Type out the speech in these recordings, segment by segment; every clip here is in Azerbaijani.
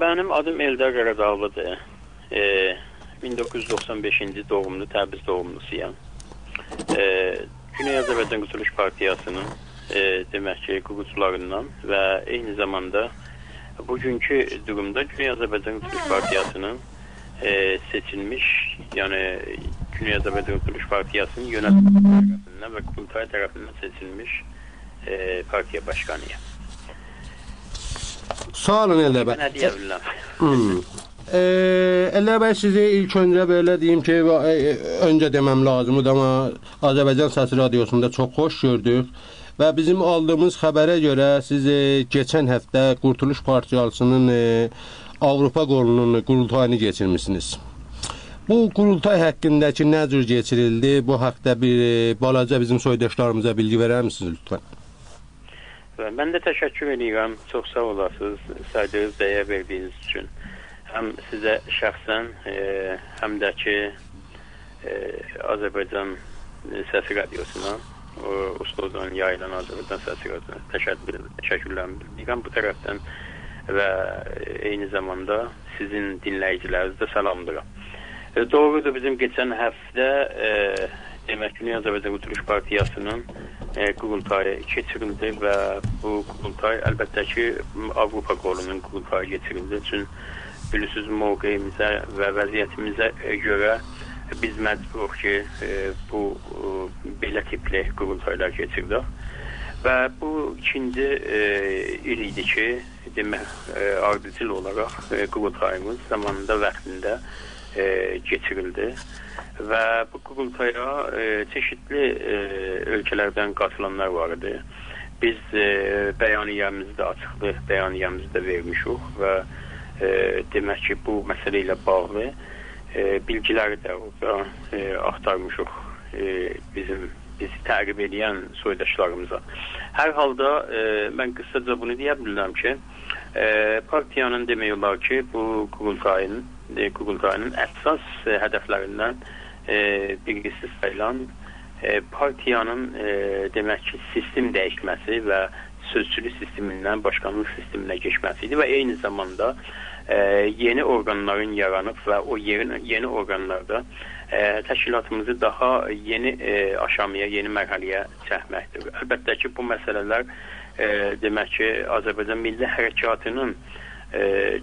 Benim adım Eldar Qaradağlıdır. E, 1995-ci doğumlu, Təbriz doğumlusuyam. E, Güney Azərbaycan Qurtuluş Partiyasının e, demək ki, qurğucularından və eyni zamanda bugünkü durumda Güney Azərbaycan Qurtuluş Partiyasının e, seçilmiş, yəni Güney Azərbaycan Qurtuluş Partiyasının yönetim tərəfindən və qurultay tərəfindən seçilmiş e, partiya başqanıyam. Sağ olun Eldar bəy. Nə deyə bilərəm? Hmm. Ee, Eldar bəy sizi ilk öncə belə deyim ki, e, e, öncə deməm lazımdır amma Azərbaycan Səsi Radiosunda çox xoş gördük və bizim aldığımız xəbərə görə siz e, keçən həftə Qurtuluş Partiyasının e, Avropa qolunun qurultayını keçirmisiniz. Bu qurultay haqqındakı nə cür keçirildi? Bu haqqda bir e, balaca bizim soydaşlarımıza bilgi verər misiniz lütfən? Ben de teşekkür ediyorum. Çok sağ olasınız. Saydığınız değer verdiğiniz için. Hem size şahsen e, hem de ki e, Azerbaycan Sesi Radyosu'na o Oslo'dan yayılan Azerbaycan Sesi Radyosu'na teşekkür, teşekkürlerimi bildirirəm bu taraftan ve eyni zamanda sizin dinleyicilerinizi de salamlıyorum. E, doğrudur bizim geçen hafta e, demək ki, Azərbaycan Qurtuluş Partiyasının e, qurultayı keçirildi və bu qurultay əlbəttə ki, Avropa qolunun qurultayı keçirildi. Üçün bilirsiniz mövqeyimizə və vəziyyətimizə görə biz məcburuq ki, e, bu e, belə tipli qurultaylar keçirdək. Və bu ikinci e, il idi ki, demək e, ardıcıl olaraq e, qurultayımız zamanında vaxtında e, keçirildi və bu qurultaya e, çeşitli e, ölkələrdən qatılanlar var idi. Biz e, bəyaniyəmizdə açıqlı bəyaniyəmizdə vermişik və e, demək ki, bu məsələ ilə bağlı e, bilgiləri də orada e, axtarmışıq e, bizim bizi təqib edən soydaşlarımıza. Hər halda e, mən qısaca bunu deyə bilərəm ki, e, partiyanın demək olar ki, bu qurultayın e, qurultayının əsas e, hədəflərindən e, birisi sayılan e, partiyanın e, demək ki, sistem dəyişməsi və sözçülük sistemindən başkanlıq sisteminə keçməsi idi və eyni zamanda e, yeni orqanların yaranıb və o yeni, yeni orqanlarda e, təşkilatımızı daha yeni e, aşamaya, yeni mərhələyə çəkməkdir. Əlbəttə ki, bu məsələlər e, demək ki, Azərbaycan Milli Hərəkatının e,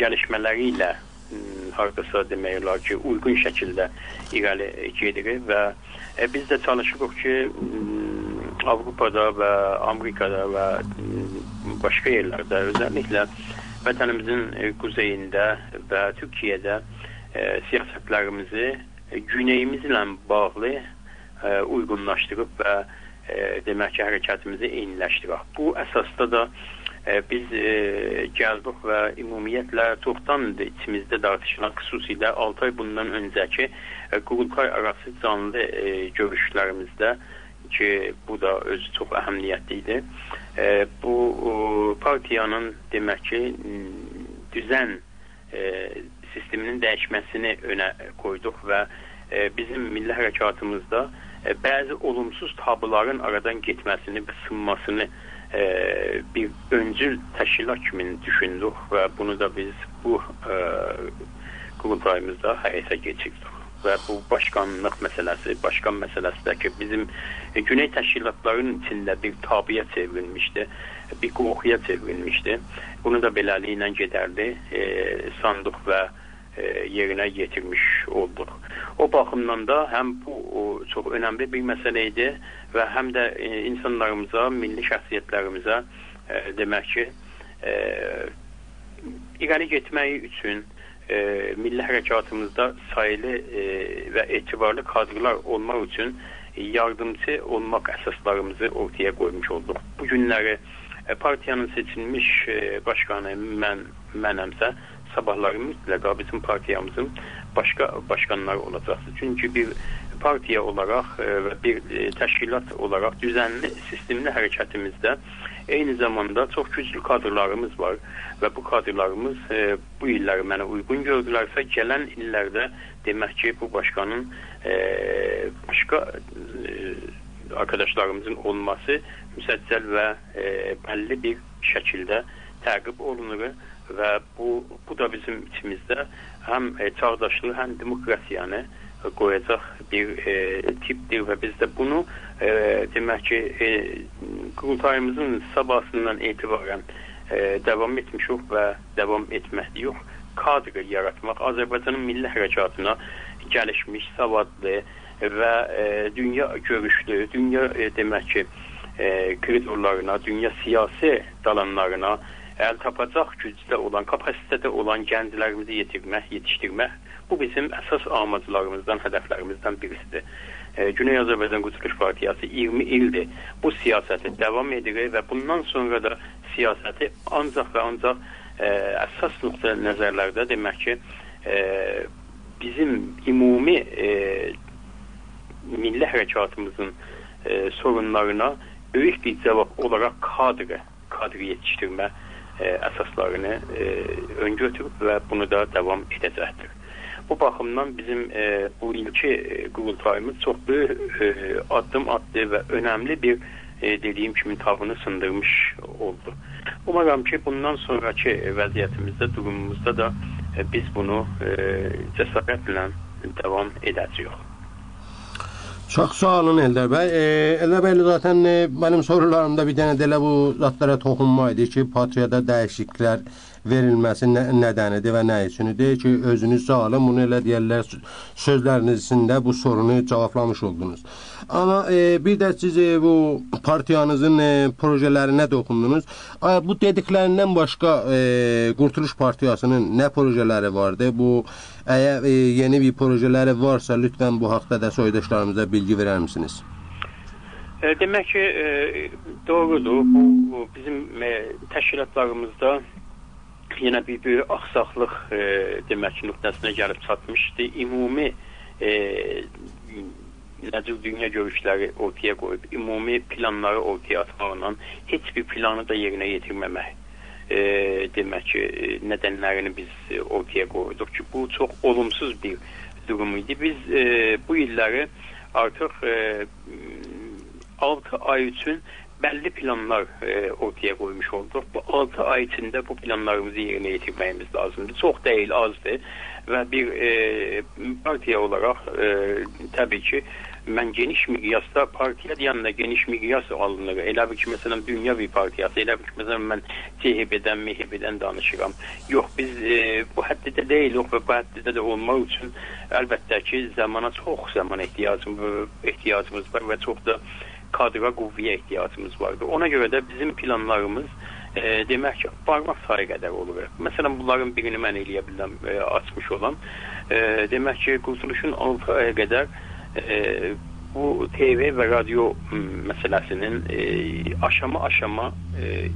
gəlişmələri ilə hardasa demək olar ki, uyğun şəkildə irəli gedir və e, biz də çalışırıq ki, Avropada və Amerikada və başqa yerlərdə özəlliklə vətənimizin e, quzeyində və Türkiyədə e, siyasətlərimizi e, güneyimizlə bağlı e, uyğunlaşdırıb və e, demək ki, hərəkətimizi eyniləşdirək. Bu əsasda da e, biz e, gəldik və ümumiyyətlə çoxdan içimizdə tartışılan xüsusilə 6 ay bundan öncəki e, qurultay arası canlı e, görüşlərimizdə ki, bu da özü çox əhəmiyyətli idi. E, bu o, partiyanın demək ki, düzən e, sisteminin dəyişməsini önə qoyduq və e, bizim milli hərəkatımızda e, bəzi olumsuz tabloların aradan getməsini və sınmasını e, bir öncül təşkilat kimi düşündük və bunu da biz bu e, qurultayımızda həyata keçirdik və bu başkanlıq məsələsi, başkan məsələsi də ki, bizim e, güney təşkilatların içində bir tabiyə çevrilmişdi, bir qorxuya çevrilmişdi. Bunu da beləliklə gedərdi, e, sandıq və e, yerinə yetirmiş olduq. O baxımdan da həm bu o, çox önəmli bir məsələ idi və həm də e, insanlarımıza, milli şəxsiyyətlərimizə e, demək ki, e, irəli getməyi üçün e, milli hərəkatımızda sayılı e, və etibarlı kadrlar olmaq üçün yardımcı olmaq əsaslarımızı ortaya qoymuş olduq. Bu günləri e, partiyanın seçilmiş e, başqanı mən mənəmsə sabahları mütləqa bizim partiyamızın başqa başqanları olacaqdır. Çünki bir partiya olaraq e, və bir e, təşkilat olaraq düzənli sistemli hərəkətimizdə eyni zamanda çox güclü kadrlarımız var və bu kadrlarımız e, bu illəri mənə uyğun gördülərsə, gələn illərdə demək ki, bu başqanın e, başqa e, arkadaşlarımızın olması müsəccəl və e, bəlli bir şəkildə təqib olunur və bu bu da bizim içimizdə həm e, çağdaşlığı, həm demokratiyanı qoyacaq bir e, tipdir və biz də bunu e, demək ki, e, qurultayımızın sabahından etibarən e, davam etmişik və davam etməkdə yox, kadr yaratmaq, Azərbaycanın milli hərəkatına gəlişmiş, savadlı və e, dünya görüşlü, dünya e, demək ki, e, koridorlarına, dünya siyasi dalanlarına əl tapacaq gücdə olan, kapasitədə olan gənclərimizi yetirmək, yetişdirmək bu bizim əsas amaclarımızdan, hədəflərimizdən birisidir. E, Güney Azərbaycan Qurtuluş Partiyası 20 ildir bu siyasəti davam edir və bundan sonra da siyasəti ancaq və ancaq e, əsas nöqtə nəzərlərdə demək ki, e, bizim ümumi e, milli hərəkatımızın e, sorunlarına böyük bir cavab olaraq kadrı, kadr yetişdirmə e, əsaslarını e, öngötürüb və bunu da davam edəcəkdir. Bu baxımdan bizim e, bu ilki e, qurultayımız çox böyük e, addım atdı və önəmli bir e, dediyim kimi tavını sındırmış oldu. Umaram ki bundan sonraki vəziyyətimizdə, durumumuzda da e, biz bunu e, cəsarətlə davam edəcəyik. Çox sağ olun Eldar bəy. E, Eldar bəy zaten e, mənim sorularımda bir dənə də elə bu zatlara toxunma idi ki, patriyada dəyişikliklər verilməsi nə, nədənidir və nə üçündür ki, özünüz sağlam bunu elə deyirlər sözlərinizdə bu sorunu cavablamış oldunuz. Amma e, bir də siz e, bu partiyanızın e, projələrinə toxundunuz. A, bu dediklərindən başqa e, Qurtuluş Partiyasının nə projeləri vardı? Bu Əgər e, yeni bir projeləri varsa, lütfən bu haqda da soydaşlarımıza bilgi verər misiniz? E, demək ki, e, doğrudur. Bu, bu bizim e, təşkilatlarımızda yenə bir böyük axsaqlıq e, demək nöqtəsinə gəlib çatmışdı. Ümumi e, nəcib dünya görüşləri ortaya qoyub, ümumi planları ortaya atmaqla heç bir planı da yerinə yetirməmək e, demək ki, nədənlərini biz ortaya qoyduq ki, bu çox olumsuz bir durum idi. Biz e, bu illəri artıq e, 6 ay üçün bəlli planlar e, ortaya qoymuş olduq. Bu 6 ay içində bu planlarımızı yerinə yetirməyimiz lazımdır. Çox deyil, azdır və bir e, partiya olaraq e, təbii ki, mən geniş miqyasda partiya yanında geniş miqyas alınır. Elə bir ki, məsələn, dünya bir partiyası, elə bir ki, məsələn, mən CHP-dən, MHP-dən danışıram. Yox, biz e, bu həddə deyilik və bu həddə də olmaq üçün əlbəttə ki, zamana çox zaman ehtiyacımız, ehtiyacımız var və çox da kadra qüvvəyə ehtiyacımız vardır. Ona görə də bizim planlarımız e, demək ki, barmaq sayı qədər olur. Məsələn, bunların birini mən eləyə biləm e, açmış olan. E, demək ki, qurtuluşun 6 aya qədər e, bu TV və radio məsələsinin e, aşama-aşama e,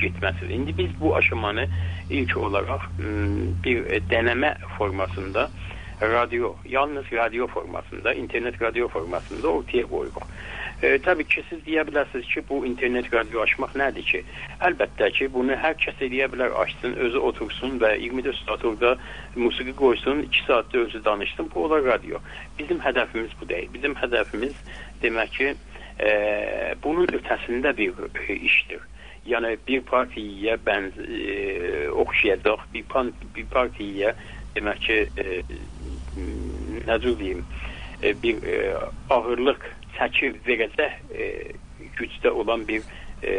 getməsidir. İndi biz bu aşamanı ilk olaraq bir deneme formasında radyo, yalnız radyo formasında, internet radyo formasında ortaya qoyuruq. E, təbii ki, siz deyə bilərsiniz ki, bu internet radyo açmaq nədir ki? Əlbəttə ki, bunu hər kəs eləyə bilər, açsın, özü otursun və 24 saat orada musiqi qoysun, 2 saatda özü danışsın. Bu olar radyo. Bizim hədəfimiz bu deyil. Bizim hədəfimiz demək ki, e, bunun ötəsində bir e, işdir. Yəni bir partiyaya bənz e, oxşayacaq, bir, pan, bir partiyaya demək ki, e, necə deyim, e, bir e, ağırlıq çəki verəcək e, gücdə olan bir e,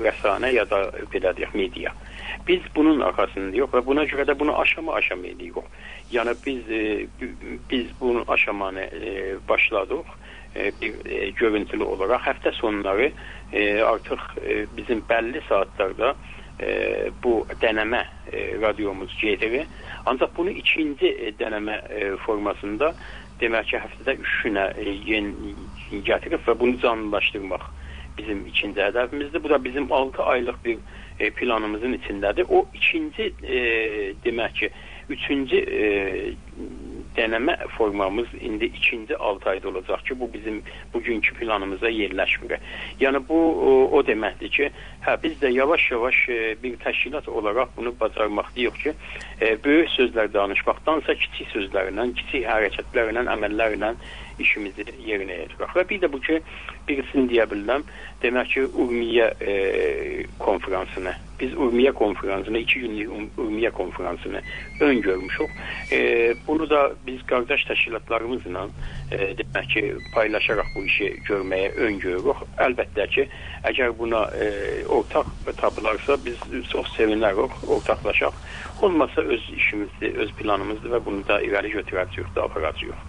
rəsanə ya da belə deyək media. Biz bunun arxasındayıq və buna görə də bunu aşama-aşama edirik. Yəni biz e, biz bunun aşamanı e, başladıq e, bir e, görüntülü olaraq həftə sonları e, artıq e, bizim bəlli saatlarda e, bu dənəmə e, radiomuz gedir. Ancaq bunu ikinci e, dənəmə e, formasında demək ki, həftədə 3 günə e, yeni gətirib və bunu canlılaşdırmaq bizim ikinci hədəfimizdir. Bu da bizim 6 aylıq bir e, planımızın içindədir. O ikinci e, demək ki, üçüncü e, deneme formamız indi ikinci 6 ayda olacaq ki, bu bizim bugünkü planımıza yerləşmir. Yəni bu o, o deməkdir ki, hə biz də yavaş-yavaş e, bir təşkilat olaraq bunu bacarmaqdayıq ki, e, böyük sözlər danışmaqdansa kiçik sözlərlə, kiçik hərəkətlərlə, əməllərlə işimizi yerinə yetiririk. Və bir də bu ki, birisini deyə bilirəm, demək ki, Urmiyə e, konfransını, biz Urmiyə konfransını, iki günlük Urmiyə konfransını öngörmüşük. E, bunu da biz qardaş təşkilatlarımızla e, demək ki, paylaşaraq bu işi görməyə öngörürük. Əlbəttə ki, əgər buna e, ortaq tapılarsa biz çox sevinərik, ortaqlaşaq. Olmasa öz işimizdir, öz planımızdır və bunu da irəli götürəcəyik, da aparacağıq.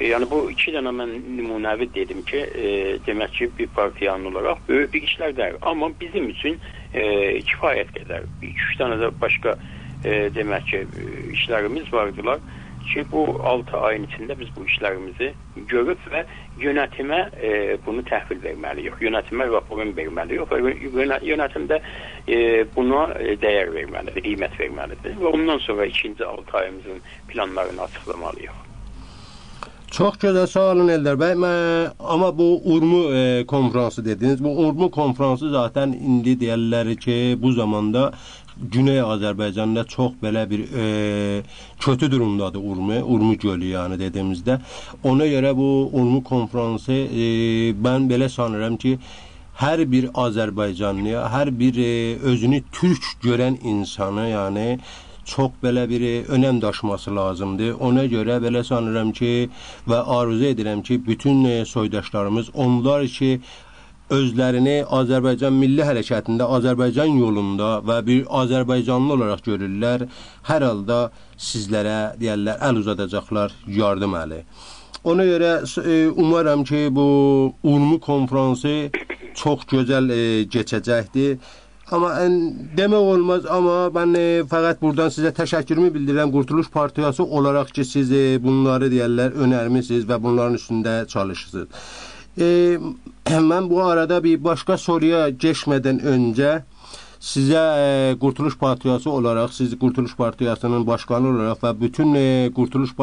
E, yəni bu iki dənə mən nümunəvi dedim ki, e, demək ki, bir partiyanın olaraq böyük bir işlər deyil. Amma bizim üçün e, kifayət qədər 2-3 dənə də başqa e, demək ki, işlərimiz vardılar ki, bu 6 ayın içində biz bu işlərimizi görüb və yönetimə e, bunu təhvil verməliyik. Yönetimə raporun verməliyik və yönetimdə e, buna dəyər verməlidir, qiymət verməlidir və ondan sonra ikinci 6 ayımızın planlarını açıqlamalıyıq. Çox gözəl sağ olun Eldar bəy. Mən, amma bu Urmu e, konfransı dediniz. Bu Urmu konfransı zaten indi deyirlər ki, bu zamanda Güney Azərbaycanda çox belə bir e, kötü durumdadır Urmu, Urmu gölü yəni dediyimizdə. Ona görə bu Urmu konfransı e, mən belə sanıram ki, hər bir Azərbaycanlıya, hər bir e, özünü türk görən insanı, yəni çox belə bir önəm daşıması lazımdır. Ona görə belə sanıram ki və arzu edirəm ki, bütün e, soydaşlarımız onlar ki özlərini Azərbaycan milli hərəkətində, Azərbaycan yolunda və bir Azərbaycanlı olaraq görürlər. Hər halda sizlərə deyirlər əl uzadacaqlar, yardım əli. Ona görə e, umaram ki, bu Urmu konfransı çox gözəl e, keçəcəkdir. Amma demək olmaz, amma mən e, fəqət buradan sizə təşəkkürümü bildirirəm Qurtuluş Partiyası olaraq ki, siz e, bunları deyərlər önərmisiniz və bunların üstündə çalışırsınız. E, mən bu arada bir başqa soruya keçmədən öncə sizə e, Qurtuluş Partiyası olaraq, siz Qurtuluş Partiyasının başqanı olaraq və bütün e, Qurtuluş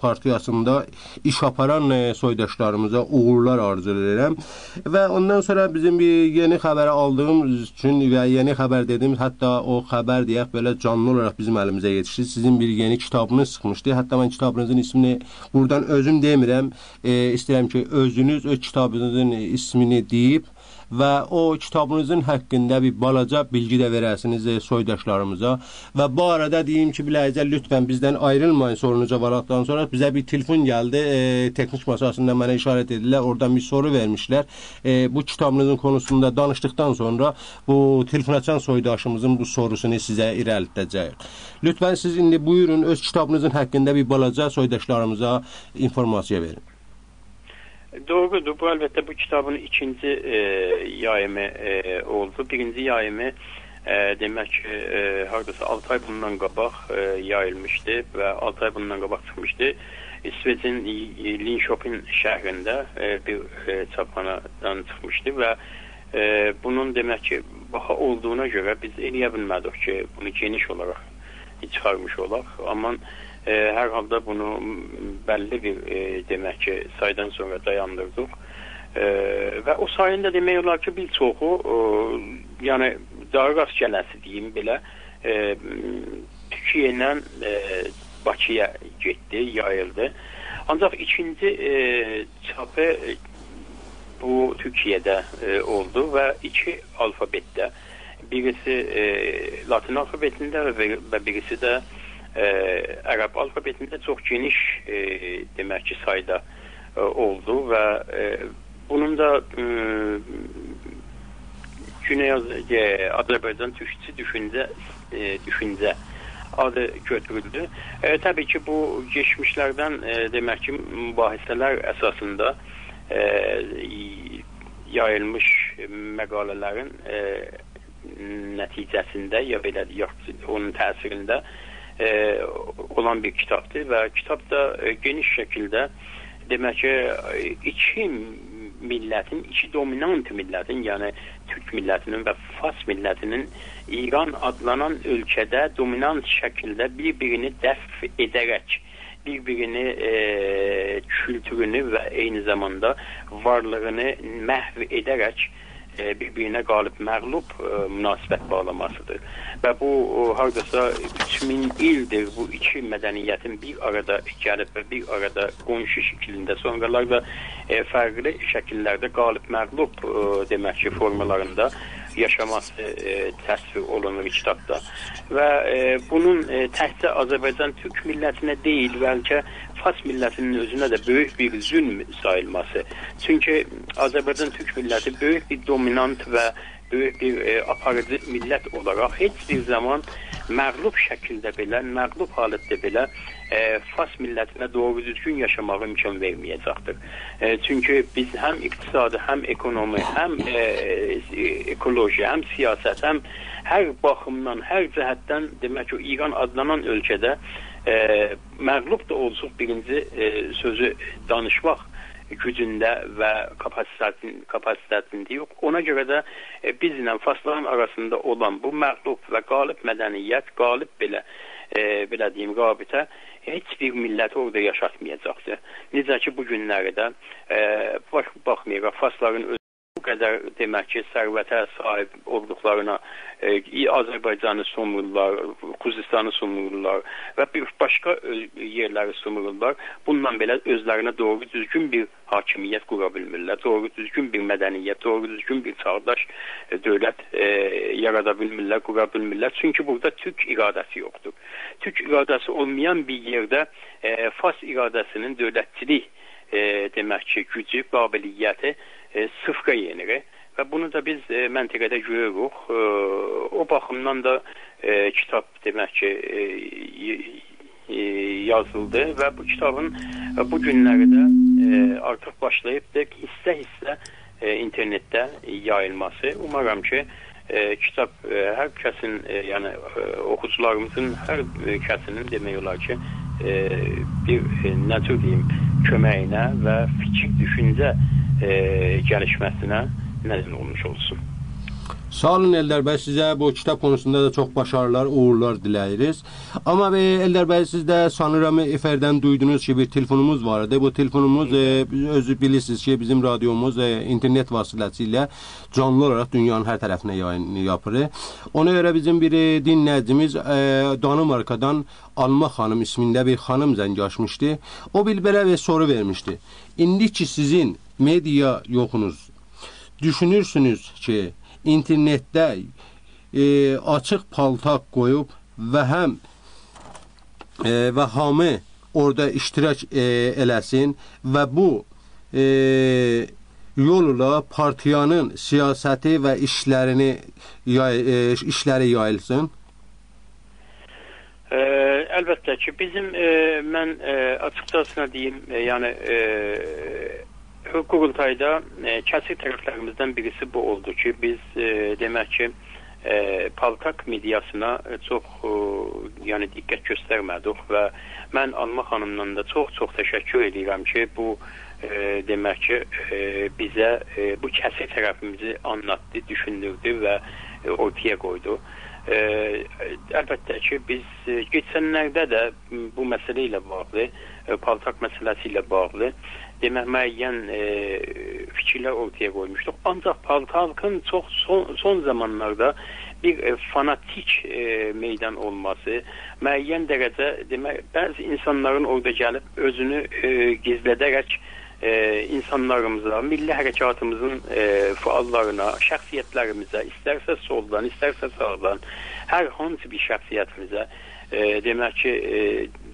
Partiyasında iş aparan e, soydaşlarımıza uğurlar arzu edirəm. Və ondan sonra bizim bir yeni xəbəri aldığımız üçün və yeni xəbər dediyimiz, hətta o xəbər deyək belə canlı olaraq bizim əlimizə yetişdi. Sizin bir yeni kitabınız çıxmışdı. Hətta mən kitabınızın ismini buradan özüm demirəm. E, istəyirəm ki, özünüz öz kitabınızın ismini deyib və o kitabınızın haqqında bir balaca bilgi də verəsiniz e, soydaşlarımıza. Və bu arada deyim ki, biləcə lütfən bizdən ayrılmayın sorunu cavablardan sonra bizə bir telefon gəldi. E, texnik masasında mənə işarət edillər. Oradan bir soru vermişlər. E, bu kitabınızın konusunda danışdıqdan sonra bu telefon açan soydaşımızın bu sorusunu sizə irəlidəcəyik. Lütfən siz indi buyurun öz kitabınızın haqqında bir balaca soydaşlarımıza informasiya verin. Doğrudur. Bu əlbəttə bu kitabın ikinci e, yayımı e, oldu. Birinci yayımı e, demək ki, e, hardasa 6 ay bundan qabaq e, yayılmışdı və 6 ay bundan qabaq çıxmışdı. İsveçin Linköping şəhrində e, bir e, çapxanadan çıxmışdı və e, bunun demək ki, baha olduğuna görə biz eləyə bilmədik ki, bunu geniş olaraq çıxarmış olaq. Amma e, hər halda bunu bəlli bir e, demək ki, saydan sonra dayandırdıq. E, və o sayında demək olar ki, bir çoxu e, yəni daha rast gələsi deyim belə e, Türkiyə ilə e, Bakıya getdi, yayıldı. Ancaq ikinci e, çapı e, bu Türkiyədə e, oldu və iki alfabetdə. Birisi e, Latin alfabetində və, və birisi də e, e, ərəb alfabetində çox geniş e, demək ki, sayda e, oldu və e, bunun da e, Güney Azərbaycan türkçü düşüncə e, düşüncə adı götürüldü. E, təbii ki, bu geçmişlərdən e, demək ki, mübahisələr əsasında e, yayılmış məqalələrin e, nəticəsində ya belə ya onun təsirində e, olan bir kitabdır və kitabda e, geniş şəkildə demək ki, iki millətin, iki dominant millətin, yəni Türk millətinin və Fars millətinin İran adlanan ölkədə dominant şəkildə bir-birini dəf edərək bir-birini e, kültürünü və eyni zamanda varlığını məhv edərək e, bir-birinə qalib məğlub e, münasibət bağlamasıdır. Və bu hardasa 3000 ildir bu iki mədəniyyətin bir arada gəlib və bir arada qonşu şəklində, sonralar da e, fərqli şəkillərdə qalib məğlub e, demək ki, formalarında yaşaması e, təsvir olunur kitabda. Və e, bunun e, təkcə Azərbaycan Türk millətinə deyil, bəlkə Fars millətinin özünə də böyük bir zülm sayılması. Çünki Azərbaycan Türk milləti böyük bir dominant və böyük bir e, aparıcı millət olaraq heç bir zaman məğlub şəkildə belə, məğlub halətdə belə e, Fars millətinə doğru düzgün yaşamağa imkan verməyəcəkdir. E, çünki biz həm iqtisadi, həm ekonomi, həm e, ekoloji, həm siyasət, həm hər baxımdan, hər cəhətdən demək ki, İran adlanan ölkədə e, məğlub da olsuq birinci e, sözü danışmaq gücündə və kapasitetin, kapasitəsində yox. Ona görə də e, bizlə Farsların arasında olan bu məğlub və qalib mədəniyyət, qalib belə e, belə deyim, rabitə heç bir millət orada yaşatmayacaqdır. Necə ki bu günlərdə e, bax baxmayaraq Farsların öz bu qədər demək ki, sərvətə sahib olduqlarına e, Azərbaycanı sumurlar, Xuzistanı sumurlar və bir başqa e, yerləri sumurlar. Bununla belə özlərinə doğru düzgün bir hakimiyyət qura bilmirlər. Doğru düzgün bir mədəniyyət, doğru düzgün bir çağdaş e, dövlət e, yarada bilmirlər, qura bilmirlər. Çünki burada türk iradəsi yoxdur. Türk iradəsi olmayan bir yerdə e, Fars iradəsinin dövlətçilik e, demək ki, gücü, qabiliyyəti e, sıfqa yenir və bunu da biz e, məntəqədə görürük. E, o baxımdan da e, kitab demək ki e, e, yazıldı və bu kitabın e, bu günlərdə e, artıq başlayıb da hissə-hissə e, internetdə yayılması. Umaram ki, e, kitab e, hər kəsin, e, yəni e, oxucularımızın hər e, kəsinin demək olar ki, e, bir e, nə deyim, köməyinə və fikir, düşüncə e, gəlişməsinə nəzər olmuş olsun. Sağ olun Eldar bəy, sizə bu kitab konusunda da çox başarılar, uğurlar diləyiriz. Amma be, Eldar bəy, siz də sanıram efərdən duydunuz ki, bir telefonumuz var idi. Bu telefonumuz e, özü bilirsiniz ki, bizim radiomuz e, internet vasitəsilə canlı olaraq dünyanın hər tərəfinə yayın yapır. Ona görə bizim bir e, dinləyicimiz e, Danimarkadan Alma xanım ismində bir xanım zəng açmışdı. O bir belə bir soru vermişdi. İndi ki sizin media yoxunuz, düşünürsünüz ki, internetdə e, açıq paltaq qoyub və həm e, və hamı orada iştirak e, eləsin və bu e, yolla partiyanın siyasəti və işlərini yay, e, işləri yayılsın? Ə, əlbəttə ki, bizim e, mən e, açıqcasına deyim, e, yəni e, qurultayda e, kəsik tərəflərimizdən birisi bu oldu ki, biz e, demək ki, e, paltak mediasına çox e, yəni diqqət göstərmədik və mən Alma xanımdan da çox-çox təşəkkür edirəm ki, bu e, demək ki, e, bizə e, bu kəsik tərəfimizi anlattı, düşündürdü və e, ortaya qoydu. E, əlbəttə ki, biz e, keçənlərdə də bu məsələ ilə bağlı, e, paltak məsələsi ilə bağlı demək müəyyən e, fikirlər ortaya qoymuşduq. Ancaq paltalkın çox son, son zamanlarda bir e, fanatik e, meydan olması, müəyyən dərəcə demək bəzi insanların orada gəlib özünü e, gizlədərək e, insanlarımıza, milli hərəkatımızın e, fəallarına, şəxsiyyətlərimizə, istərsə soldan, istərsə sağdan, hər hansı bir şəxsiyyətimizə e, demək ki, e,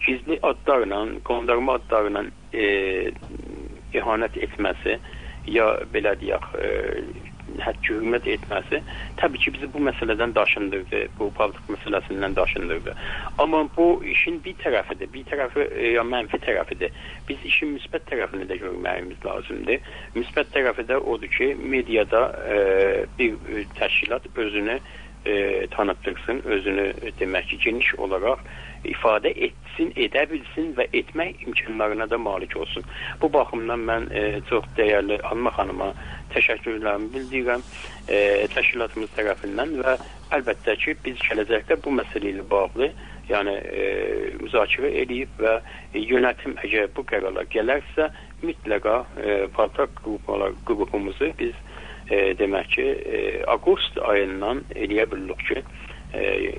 gizli adlarla, qondarma adlarla e, ihanət etməsi ya belə deyək, e, həddi hürmət etməsi təbii ki, bizi bu məsələdən daşındırdı, bu paltıq məsələsindən daşındırdı. Amma bu işin bir tərəfidir, bir tərəfi e, ya mənfi tərəfidir. Biz işin müsbət tərəfini də görməyimiz lazımdır. Müsbət tərəfi də odur ki, mediada e, bir təşkilat özünü e, tanıtdırsın, özünü demək ki, geniş olaraq ifadə etsin, edə bilsin və etmək imkanlarına da malik olsun. Bu baxımdan mən e, çox dəyərli Alma xanıma təşəkkürlərimi bildirirəm e, təşkilatımız tərəfindən və əlbəttə ki, biz gələcəkdə bu məsələ ilə bağlı yəni e, müzakirə edib və e, yönetim əgər bu qərara gələrsə mütləqa e, partak qruplar, qrupumuzu biz e, demək ki, e, avqust ayından eləyə bildik ki, e,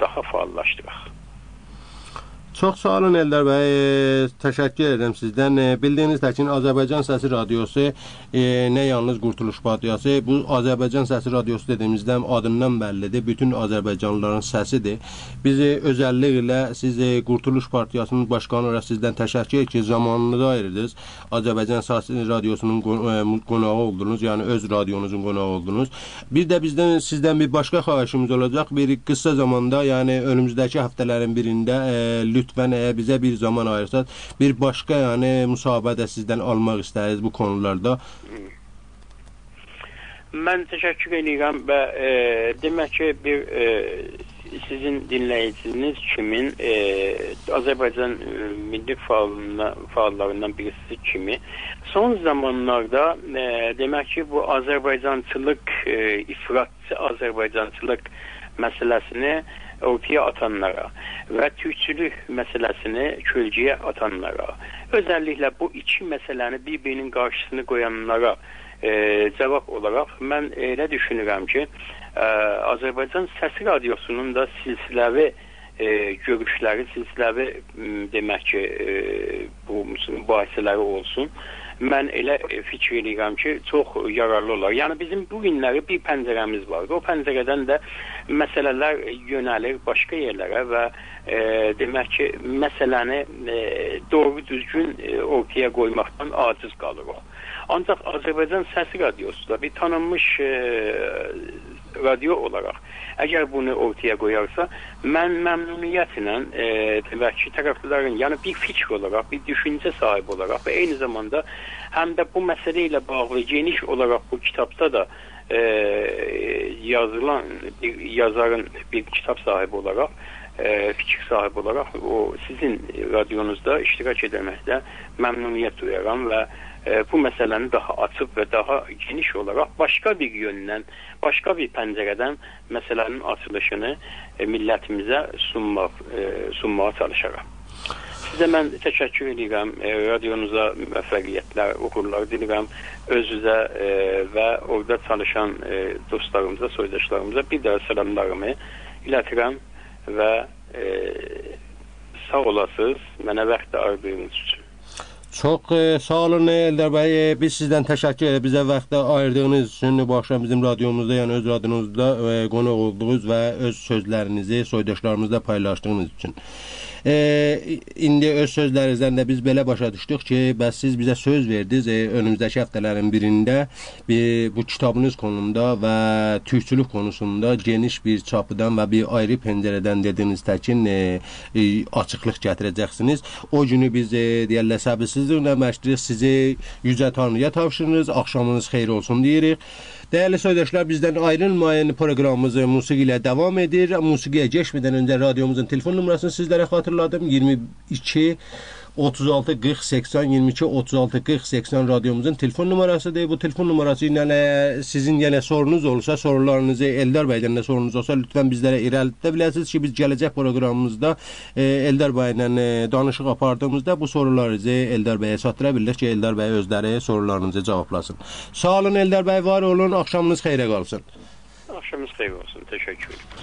daha fəallaşdıraq. Çox sağ olun Eldar bəy. E, təşəkkür edirəm sizdən. E, bildiyiniz kimi Azərbaycan Səsi Radiosu e, nə yalnız Qurtuluş Partiyası, bu Azərbaycan Səsi Radiosu dediyimizdə adından bəllidir. Bütün Azərbaycanlıların səsidir. Biz e, özəllik ilə siz e, Qurtuluş Partiyasının başqanı olaraq sizdən təşəkkür ki, zamanınızı ayırdınız. Azərbaycan Səsi Radiosunun qonağı oldunuz, yəni öz radionuzun qonağı oldunuz. Bir də bizdən sizdən bir başqa xahişimiz olacaq. Bir qısa zamanda, yəni önümüzdəki həftələrin birində e, lütfən əgər bizə bir zaman ayırsaz, bir başqa yəni müsahibədə sizdən almaq istəyirik bu konularda. Mən təşəkkür edirəm və e, demək ki, bir e, sizin dinləyiciniz kimin e, Azərbaycan e, milli fəallarından birisi kimi son zamanlarda e, demək ki, bu Azərbaycançılıq e, ifratçı Azərbaycançılıq məsələsini ortaya atanlara və türkçülük məsələsini kölgəyə atanlara, özəlliklə bu iki məsələni bir-birinin qarşısını qoyanlara e, cavab olaraq mən elə düşünürəm ki, ə, Azərbaycan Səsi Radiosunun da silsiləvi e, görüşləri, silsiləvi demək ki, e, bu mübahisələri olsun mən elə fikir edirəm ki, çox yararlı olar. Yəni bizim bu günləri bir pəncərəmiz var. O pəncərədən də məsələlər yönəlir başqa yerlərə və e, demək ki, məsələni e, doğru düzgün e, ortaya qoymaqdan aciz qalır o. Ancaq Azərbaycan Səsi Radiosu da bir tanınmış e, radio olaraq əgər bunu ortaya qoyarsa, mən məmnuniyyətlə e, demək ki, tərəflərin, yəni bir fikr olaraq, bir düşüncə sahibi olaraq və eyni zamanda həm də bu məsələ ilə bağlı geniş olaraq bu kitabda da e, yazılan bir yazarın bir kitab sahibi olaraq e, fikir sahibi olaraq o sizin radyonuzda iştirak etməkdə məmnuniyyət duyaram və e, bu məsələni daha açıq və daha geniş olaraq başqa bir yöndən, başqa bir pəncərədən məsələnin açılışını e, millətimizə sunmaq, e, sunmağa çalışaram. Sizə mən təşəkkür edirəm. E, radionuza müvəffəqiyyətlər, uğurlar dilirəm özünüzə e, orada çalışan e, dostlarımıza, soydaşlarımıza bir daha salamlarımı ilətirəm və e, sağ olasınız mənə vaxt ayırdığınız üçün. Çox e, sağ olun Eldar bəy. E, biz sizdən təşəkkür edirik bizə vaxt ayırdığınız üçün bu axşam bizim radiomuzda, yəni öz radiomuzda e, qonaq olduğunuz və öz sözlərinizi soydaşlarımızla paylaşdığınız üçün. E, indi öz sözlərinizdən də biz belə başa düşdük ki, bəs siz bizə söz verdiniz e, önümüzdəki həftələrin birində bir, bu kitabınız konusunda və türkçülük konusunda geniş bir çapıdan və bir ayrı pəncərədən dediyiniz təkin e, e, açıqlıq gətirəcəksiniz. O günü biz e, deyirlər səbirsizliklə məşqləyirik sizi yücə Tanrıya tapşırırıq. Axşamınız xeyir olsun deyirik. Değerli soydaşlar bizden ayrılmayın programımız musiqi ilə devam edir. Musiqiyə geçmeden önce radyomuzun telefon numarasını sizlere hatırladım. 22 36 40 80 22 36 40 80 radyomuzun telefon numarasıdır. Bu telefon numarası ilə sizin yenə sorunuz olsa, sorularınızı Eldar bəydən də sorunuz olsa lütfən bizlərə irəlidə biləsiniz ki, biz gələcək proqramımızda e, Eldar bəylə e, danışıq apardığımızda bu sorularınızı Eldar bəyə çatdıra bilirik ki, Eldar bəy özləri sorularınızı cavablasın. Sağ olun Eldar bəy, var olun. Axşamınız xeyrə qalsın. Axşamınız xeyir olsun. Təşəkkür.